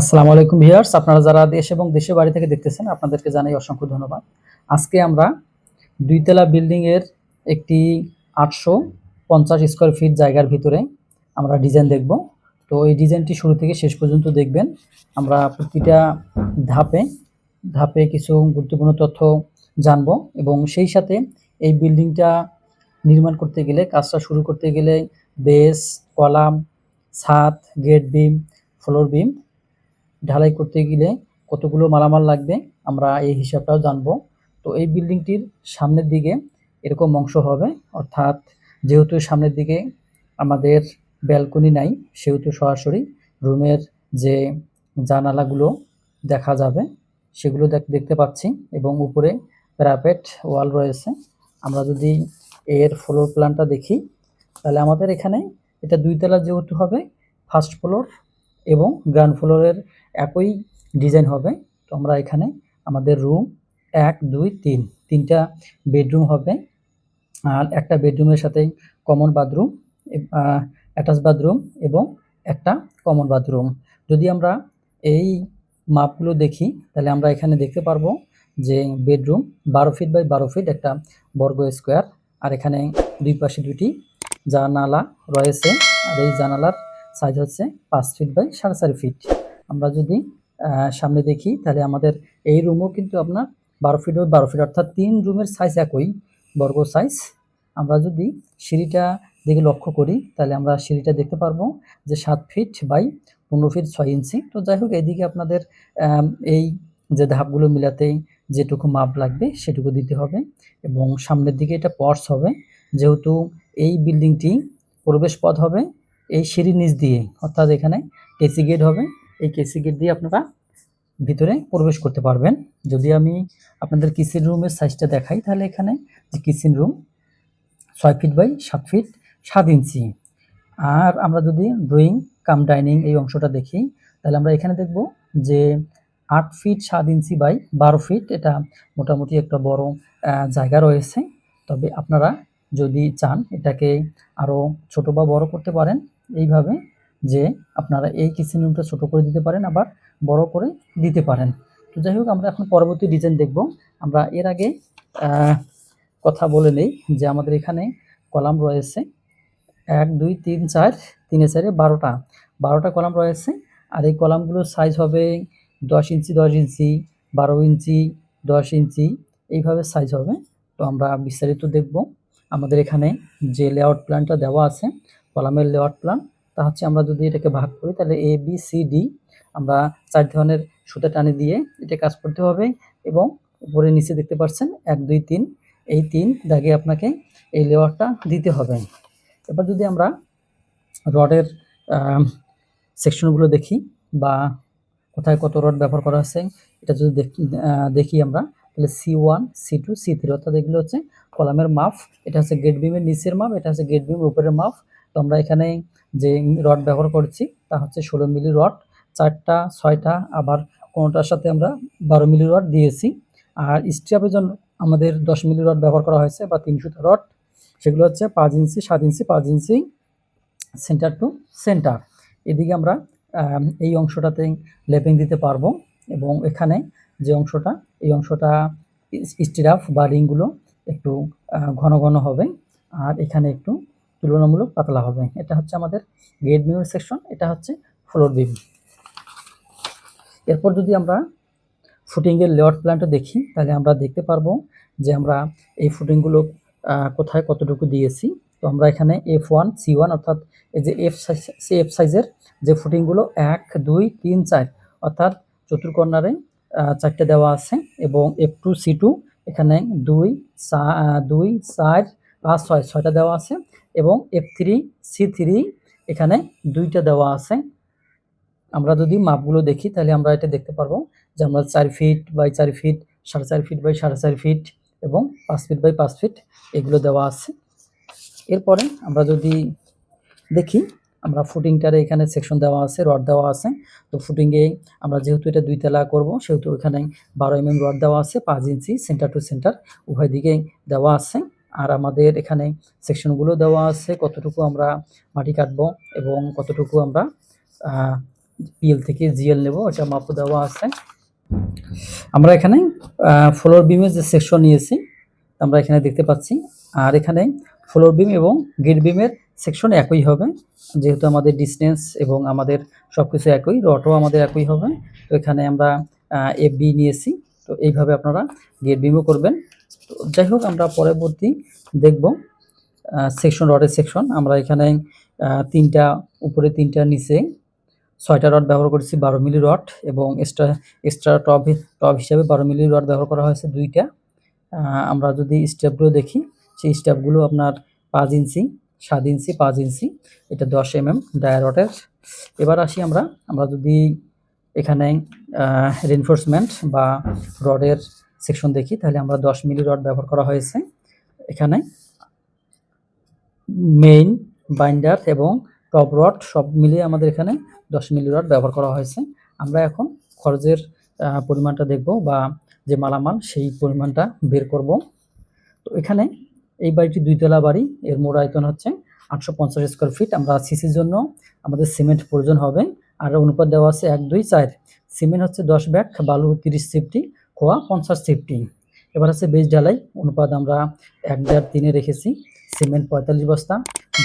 আসসালামু আলাইকুম ভিউয়ার্স, আপনারা যারা দেশ এবং দেশের বাড়ি থেকে দেখতেছেন, আপনাদেরকে জানাই অসংখ্য ধন্যবাদ। আজকে আমরা দুইতলা বিল্ডিং এর একটি আটশো পঞ্চাশ স্কোয়ার ফিট জায়গার ভিতরে আমরা ডিজাইন দেখব। তো এই ডিজাইনটি শুরু থেকে শেষ পর্যন্ত দেখবেন। আমরা প্রতিটা ধাপে ধাপে কিছু গুরুত্বপূর্ণ তথ্য জানব এবং সেই সাথে এই বিল্ডিংটা নির্মাণ করতে গেলে, কাজটা শুরু করতে গেলে বেস কলাম, ছাদ গেট বিম ফ্লোর বিম ঢালাই করতে গেলে কতগুলো মালামাল লাগবে, আমরা এই হিসাবটাও জানব। তো এই বিল্ডিংটির সামনের দিকে এরকম অংশ হবে, অর্থাৎ যেহেতু সামনের দিকে আমাদের ব্যালকনি নাই, সেহেতু সরাসরি রুমের যে জানালাগুলো দেখা যাবে, সেগুলো দেখ- দেখতে পাচ্ছি এবং উপরে প্যারাপেট ওয়াল রয়েছে। আমরা যদি এর ফ্লোর প্ল্যানটা দেখি, তাহলে আমাদের এখানে এটা দুইতলা যেহেতু হবে ফার্স্ট ফ্লোর এবং গ্রাউন্ড ফ্লোরের একই ডিজাইন হবে। তো আমরা এখানে আমাদের রুম এক, দুই, তিন, তিনটা বেডরুম হবে। আর একটা বেডরুমের সাথে কমন বাথরুম অ্যাটাচ বাথরুম এবং একটা কমন বাথরুম যদি আমরা এই মাপগুলো দেখি, তাহলে আমরা এখানে দেখতে পারব যে বেডরুম বারো ফিট বাই বারো ফিট একটা বর্গ স্কোয়ার আর এখানে দুই পাশে দুটি জানালা রয়েছে, আর এই জানালার সাইজ হচ্ছে পাঁচ ফিট বাই সাড়ে চার ফিট আমরা যদি সামনে দেখি, তাহলে আমাদের এই রুমও কিন্তু আপনার বারো ফিট বারো ফিট অর্থাৎ তিন রুমের সাইজ একই, বর্গ সাইজ আমরা যদি সিঁড়িটা দিকে লক্ষ্য করি, তাহলে আমরা সিঁড়িটা দেখতে পারব যে সাত ফিট বাই পনেরো ফিট ছয় ইঞ্চি তো যাই হোক এদিকে আপনাদের এই যে ধাপগুলো মিলাতে যেটুকু মাপ লাগবে, সেটুকু দিতে হবে। এবং সামনের দিকে এটা পর্স হবে, যেহেতু এই বিল্ডিংটি প্রবেশ পথ হবে, এই সিঁড়ির নিচ দিয়ে, অর্থাৎ এখানে কেসি গেট হবে। এই কেসি গেট দিয়ে আপনারা ভিতরে প্রবেশ করতে পারবেন। যদি আমি আপনাদের কিচেন রুমের সাইজটা দেখাই, তাহলে এখানে যে কিচেন রুম ছয় ফিট বাই সাত ফিট সাত ইঞ্চি। আর আমরা যদি ড্রয়িং, কাম ডাইনিং এই অংশটা দেখি, তাহলে আমরা এখানে দেখব যে আট ফিট সাত ইঞ্চি বাই বারো ফিট এটা মোটামুটি একটা বড় জায়গা রয়েছে। তবে আপনারা যদি চান এটাকে আরও ছোট বা বড় করতে পারেন, এইভাবে যে আপনারা এই কিচেন রুমটা ছোটো করে দিতে পারেন, আবার বড় করে দিতে পারেন। তো যাই হোক, আমরা এখন পরবর্তী ডিজাইন দেখব। আমরা এর আগে কথা বলে নেই যে আমাদের এখানে কলাম রয়েছে এক, দুই, তিন, চার, তিনে চারে বারোটা। বারোটা কলাম রয়েছে, আর এই কলামগুলোর সাইজ হবে দশ ইঞ্চি দশ ইঞ্চি, বারো ইঞ্চি, দশ ইঞ্চি, এইভাবে সাইজ হবে। তো আমরা বিস্তারিত দেখব। আমাদের এখানে যে লেআউট প্ল্যানটা দেওয়া আছে, কলামের লেআউট প্ল্যান তা হচ্ছে আমরা যদি এটাকে ভাগ করি, তাহলে এ বি সি ডি আমরা চার ধরনের সুতা টানে দিয়ে এটা কাজ করতে হবে এবং উপরে নিচে দেখতে পাচ্ছেন এক, দুই, তিন, এই তিন দাগে আপনাকে এই লেয়ারটা দিতে হবে। এবার যদি আমরা রডের সেকশনগুলো দেখি বা কোথায় কত রড ব্যবহার করা আছে, এটা যদি দেখি দেখি আমরা, তাহলে C one C two C three অর্থাৎ এগুলো হচ্ছে কলামের মাপ, এটা হচ্ছে গেট বিমের নিচের মাপ, এটা হচ্ছে গেট বিমের উপরের মাপ তো আমরা এখানে যে রড ব্যবহার করছি তা হচ্ছে ষোলো মিলি রড। চারটা ছয়টা আবার কোনোটার সাথে আমরা বারো মিলি রড দিয়েছি। আর স্ট্রাপের জন্য আমাদের দশ মিলি রড ব্যবহার করা হয়েছে বা তিনশো রড। সেগুলো হচ্ছে পাঁচ ইঞ্চি সাত ইঞ্চি পাঁচ ইঞ্চি সেন্টার টু সেন্টার। এদিকে আমরা আম, এই অংশটাতে লেপিং দিতে পারব এবং এখানে যে অংশটা এই অংশটা স্টিরাফ বা রিংগুলো একটু ঘন ঘন হবে। আর এখানে একটু তুলনামূলক পাতলা হবে। এটা হচ্ছে আমাদের গেট বিমের সেকশন এটা হচ্ছে ফ্লোর বিম এরপর যদি আমরা ফুটিংয়ের লেয়ার প্ল্যানটা দেখি, তাহলে আমরা দেখতে পারব যে আমরা এই ফুটিংগুলো কোথায় কতটুকু দিয়েছি। তো আমরা এখানে এফ ওয়ান সি ওয়ান অর্থাৎ এই যে এফ সাইজ এফ সাইজের যে ফুটিংগুলো এক, দুই, তিন, চার, অর্থাৎ চতুর্কর্নারে চারটে দেওয়া আছে এবং এফ টু সি টু এখানে দুই দুই, চার পাঁচ ছয়, ছয়টা দেওয়া আছে এবং এফ থ্রি সি থ্রি এখানে দুইটা দেওয়া আছে। আমরা যদি মাপগুলো দেখি, তাহলে আমরা এটা দেখতে পারব যে আমরা চার ফিট বাই চার ফিট সাড়ে চার ফিট বাই সাড়ে চার ফিট এবং পাঁচ ফিট বাই পাঁচ ফিট এগুলো দেওয়া আছে। এরপরে আমরা যদি দেখি, আমরা ফুটিংটারে এখানে সেকশন দেওয়া আছে রড দেওয়া আছে। তো ফুটিংয়ে আমরা যেহেতু এটা দুই তলা করব, সেহেতু এখানে বারো এম রড দেওয়া আছে, পাঁচ ইঞ্চি সেন্টার টু সেন্টার উভয় দিকে দেওয়া আছে। আর আমাদের এখানে সেকশনগুলো দেওয়া আছে কতটুকু আমরা মাটি কাটবো এবং কতটুকু আমরা পিএল থেকে জিএল নেব, এটা মাপও দেওয়া আছে। আমরা এখানে ফ্লোর বিমের যে সেকশন নিয়েছি আমরা এখানে দেখতে পাচ্ছি। আর এখানে ফ্লোর বিম এবং গেট বিমের সেকশন একই হবে, যেহেতু আমাদের ডিস্টেন্স এবং আমাদের সব কিছু একই, রটও আমাদের একই হবে। তো এখানে আমরা এফ বি নিয়েছি, তো এইভাবে আপনারা গেট বিমও করবেন। যাই হোক আমরা পরবর্তী দেখব সেকশন রডের সেকশন আমরা এখানে তিনটা, উপরে তিনটা, নিচে ছয়টা রড ব্যবহার করেছি, বারো মিলি রড এবং এক্সট্রা এক্সট্রা টপ টপ হিসাবে বারো মিলি রড ব্যবহার করা হয়েছে দুইটা। আমরা যদি স্টেপগুলো দেখি, সেই স্টেপগুলো আপনার পাঁচ ইঞ্চি, সাত ইঞ্চি, পাঁচ ইঞ্চি, এটা দশ এম এম ডায়া রডের এবার আসি আমরা আমরা যদি এখানে রেনফোর্সমেন্ট বা রডের সেকশন দেখি, তাহলে আমরা দশ মিলি রড ব্যবহার করা হয়েছে এখানে। মেইন বাইন্ডার এবং টপ রড সব মিলিয়ে আমাদের এখানে দশ মিলি রড ব্যবহার করা হয়েছে। আমরা এখন খরচের পরিমাণটা দেখব বা যে মালামাল সেই পরিমাণটা বের করব। তো এখানে এই বাড়িটি দুইতলা বাড়ি, এর মোট আয়তন হচ্ছে আটশো পঞ্চাশ স্কোয়ার ফিট আমরা সিসির জন্য আমাদের সিমেন্ট প্রয়োজন হবে। আর অনুপাত দেওয়া আছে এক দুই চার। সিমেন্ট হচ্ছে দশ ব্যাগ, বালু তিরিশ সিফটি খোয়া পঞ্চাশ সিফটি এবার আছে বেজ ঢালাই, অনুপাত আমরা এক দেড় তিনে রেখেছি। সিমেন্ট পঁয়তাল্লিশ বস্তা,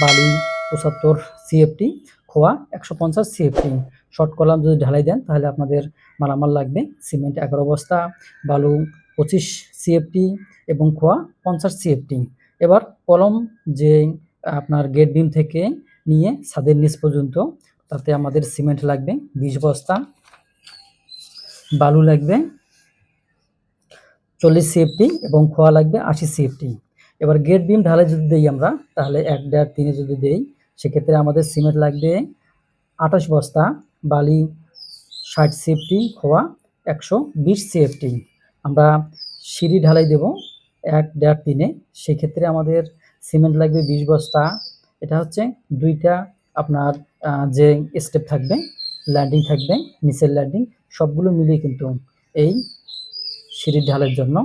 বালি পঁচাত্তর সিএফটি খোয়া একশো পঞ্চাশ সিএফটি শর্ট কলাম যদি ঢালাই দেন, তাহলে আপনাদের মালামাল লাগবে। সিমেন্ট এগারো বস্তা, বালু পঁচিশ সিএফটি এবং খোয়া পঞ্চাশ সিএফটি এবার কলম যে, আপনার গেট বিম থেকে নিয়ে ছাদের নিচ পর্যন্ত, তাতে আমাদের সিমেন্ট লাগবে, বিশ বস্তা। বালু লাগবে চল্লিশ সিএফটি এবং খোয়া লাগবে আশি সিএফটি এবার গেট বিম ঢালে যদি দেই আমরা, তাহলে এক দেড় তিনে যদি দেই, সেক্ষেত্রে আমাদের সিমেন্ট লাগবে আঠাশ বস্তা, বালি ষাট সিএফটি খোয়া একশো বিশ সিএফটি আমরা সিঁড়ি ঢালাই দেব এক দেড় তিনে, সেক্ষেত্রে আমাদের সিমেন্ট লাগবে বিশ বস্তা। এটা হচ্ছে দুইটা আপনার যে স্টেপ থাকবে ল্যান্ডিং থাকবে, নিচের ল্যান্ডিং সবগুলো মিলিয়ে কিন্তু এই সিঁড়ির ঢালের জন্য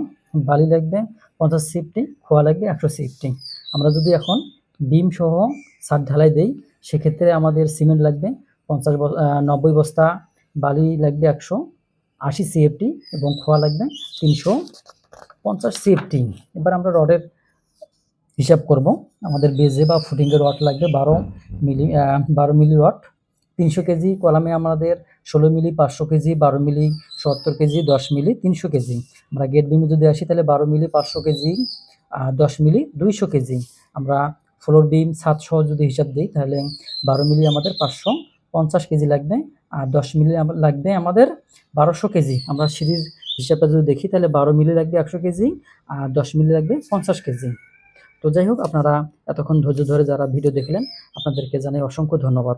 বালি লাগবে, পঞ্চাশ সিফটি, খোয়া লাগবে একশো সিফটি। আমরা যদি এখন বিম সহ সার ঢালাই দেই, সেক্ষেত্রে আমাদের সিমেন্ট লাগবে পঞ্চাশ নব্বই বস্তা, বালি লাগবে একশো আশি সিএফটি এবং খোয়া লাগবে তিনশো পঞ্চাশ সিএফটি। এবার আমরা রডের হিসাব করব। আমাদের বেজে বা ফুটিংয়ের রড লাগবে বারো মিলি বারো মিলি রড তিনশো কেজি, কলামে আমাদের ষোলো মিলি, পাঁচশো কেজি, বারো মিলি, সত্তর কেজি, দশ মিলি, তিনশো কেজি। আমরা গেট বিমে যদি আসি, তাহলে বারো মিলি, পাঁচশো কেজি আর দশ মিলি, দুইশো কেজি। আমরা ফ্লোর বিম সাতশো যদি হিসাব দিই, তাহলে বারো মিলি আমাদের পাঁচশো পঞ্চাশ কেজি লাগবে, আর দশ মিলি লাগবে আমাদের বারোশো কেজি। আমরা সিঁড়ির হিসাবটা যদি দেখি, তাহলে বারো মিলি লাগবে একশো কেজি, আর দশ মিলি লাগবে পঞ্চাশ কেজি। তো যাই হোক, আপনারা এতক্ষণ ধৈর্য ধরে যারা ভিডিও দেখলেন, আপনাদেরকে জানাই অসংখ্য ধন্যবাদ।